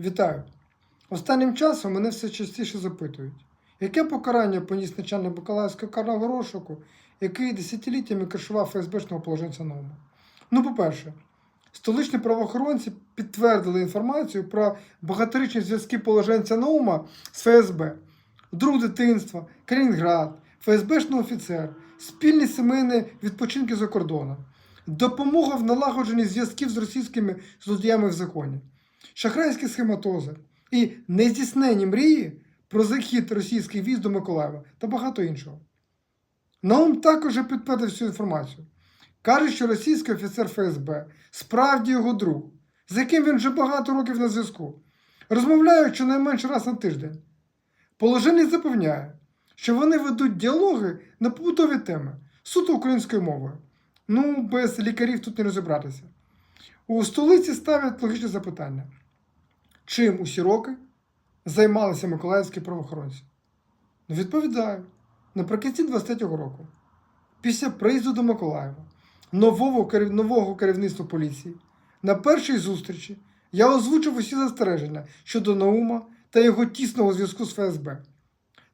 Вітаю! Останнім часом мене все частіше запитують, яке покарання поніс начальник Бакалавського карного розшуку, який десятиліттями кришував ФСБшного положенця Наума. Ну, по-перше, столичні правоохоронці підтвердили інформацію про багаторічні зв'язки положенця Наума з ФСБ, друг дитинства, Калінінград, ФСБшний офіцер, спільні сімейні відпочинки за кордоном, допомога в налагодженні зв'язків з російськими злодіями в законі шахрайські схематози і нездійснені мрії про захід російських військ до Миколаєва та багато іншого. Наум також підтвердив цю інформацію. Каже, що російський офіцер ФСБ справді його друг, з яким він вже багато років на зв'язку, розмовляють щонайменше раз на тиждень. Положений запевняє, що вони ведуть діалоги на побутові теми суто українською мовою. Ну, без лікарів тут не розібратися. У столиці ставлять логічне запитання: чим усі роки займалися миколаївські правоохоронці? Ну, відповідаю, наприкінці 23-го року, після приїзду до Миколаєва, нового, нового керівництва поліції, на першій зустрічі я озвучив усі застереження щодо Наума та його тісного зв'язку з ФСБ.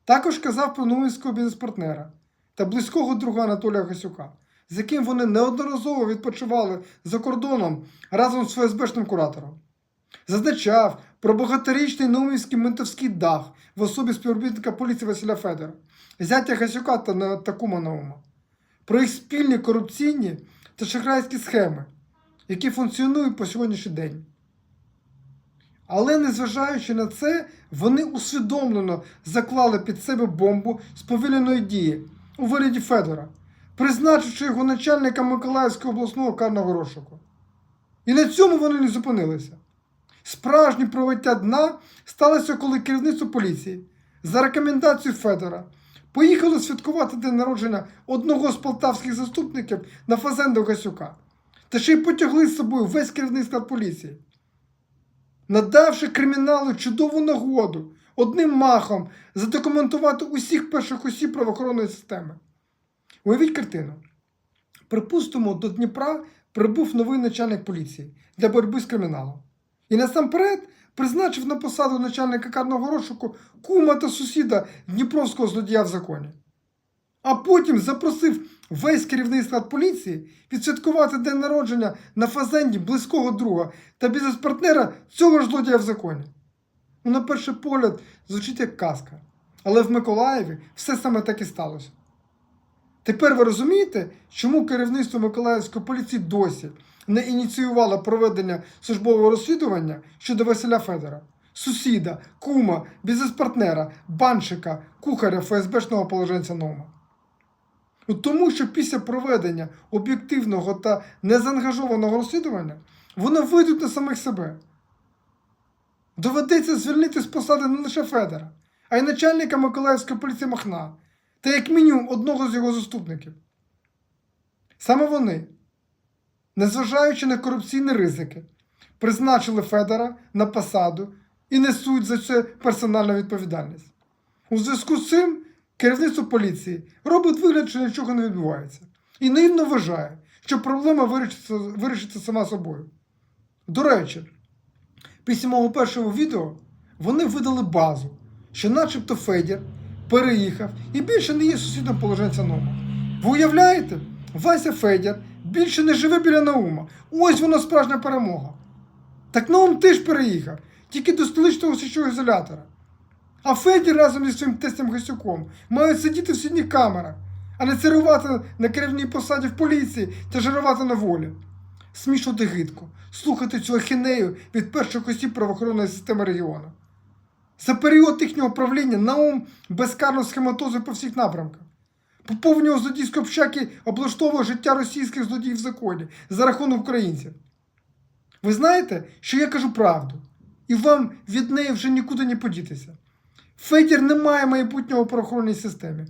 Також казав про наумівського бізнес-партнера та близького друга Анатолія Гасюка, з яким вони неодноразово відпочивали за кордоном разом з ФСБшним куратором. Зазначав про багаторічний наумівський ментовський дах в особі співробітника поліції Василя Федора, зятя Гасюка та Такума Наума, про їх спільні корупційні та шахрайські схеми, які функціонують по сьогоднішній день. Але незважаючи на це, вони усвідомлено заклали під себе бомбу з повільної дії у вигляді Федора, призначивши його начальником Миколаївського обласного карного розшуку. І на цьому вони не зупинилися. Справжнє провиття дна сталося, коли керівництво поліції за рекомендацією Федора поїхало святкувати день народження одного з полтавських заступників на Фазенду Гасюка, та ще й потягли з собою весь керівний склад поліції надавши криміналу чудову нагоду одним махом задокументувати усіх перших осіб правоохоронної системи. Уявіть картину. Припустимо, до Дніпра прибув новий начальник поліції для боротьби з криміналом. І насамперед призначив на посаду начальника карного розшуку кума та сусіда Дніпровського злодія в законі. А потім запросив весь керівний склад поліції відсвяткувати день народження на фазенді близького друга та бізнес-партнера цього ж злодія в законі. Ну, на перший погляд, звучить як казка. Але в Миколаєві все саме так і сталося. Тепер ви розумієте, чому керівництво Миколаївської поліції досі не ініціювало проведення службового розслідування щодо Василя Федора, сусіда, кума, бізнес-партнера, баншика, кухаря ФСБшного положенця Нома. Ну, Тому що після проведення об'єктивного та незаангажованого розслідування вони вийдуть на самих себе. Доведеться звільнити з посади не лише Федора, а й начальника Миколаївської поліції Махна та як мінімум одного з його заступників. Саме вони, незважаючи на корупційні ризики, призначили Федора на посаду і несуть за це персональну відповідальність. У зв'язку з цим керівництво поліції робить вигляд, що нічого не відбувається, і наївно вважає, що проблема вирішиться, вирішиться сама собою. До речі, після мого першого відео вони видали базу, що начебто Федір переїхав і більше не є сусідом положенця Наума. Ви уявляєте? Вася Федір більше не живе біля Наума. Ось вона справжня перемога. Так Наум теж переїхав, тільки до столичного слідчого ізолятора. А Федір разом зі своїм тестем Гасюком мають сидіти в сідніх камерах, а не царювати на керівній посаді в поліції та жирувати на волі. Смішно та гидко слухати цю ахінею від перших осіб правоохоронної системи регіону. За період їхнього правління Наум безкарно схематозує по всіх напрямках. Поповнював злодійські общаки облаштовує життя російських злодіїв в законі за рахунок українців. Ви знаєте, що я кажу правду, і вам від неї вже нікуди не подітися. Федір не має майбутнього в правоохоронній системі.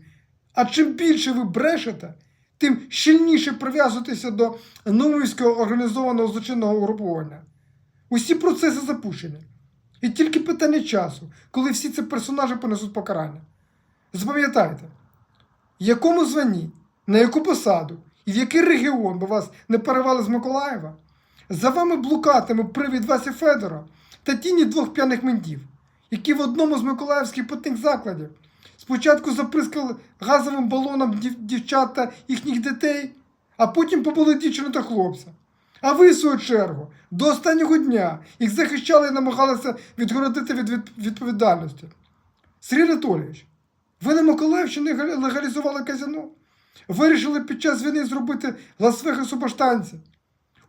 А чим більше ви брешете, тим щільніше прив'язуєтеся до Нумівського організованого злочинного угруповання. Усі процеси запущені. І тільки питання часу, коли всі ці персонажі понесуть покарання. Запам'ятайте, в якому званні, на яку посаду і в який регіон би вас не перевели з Миколаєва, за вами блукатиме привід Васі Федора та тіні двох п'яних ментів, які в одному з миколаївських питних закладів спочатку заприскали газовим балоном дів- дівчат та їхніх дітей, а потім побили дівчину та хлопця. А ви, в свою чергу, до останнього дня їх захищали і намагалися відгородити від від- відповідальності. Сергій Анатолійович, ви на Миколаївщині легалізували казино? Вирішили під час війни зробити Лас-Вегас.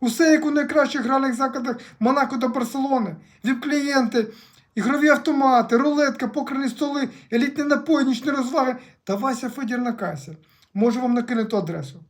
Усе як у найкращих гральних закладах Монако та Барселони, віп-клієнти, ігрові автомати, рулетка, покерні столи, елітні напої, нічні розваги та Вася Федір на касі. Можу вам накинути адресу.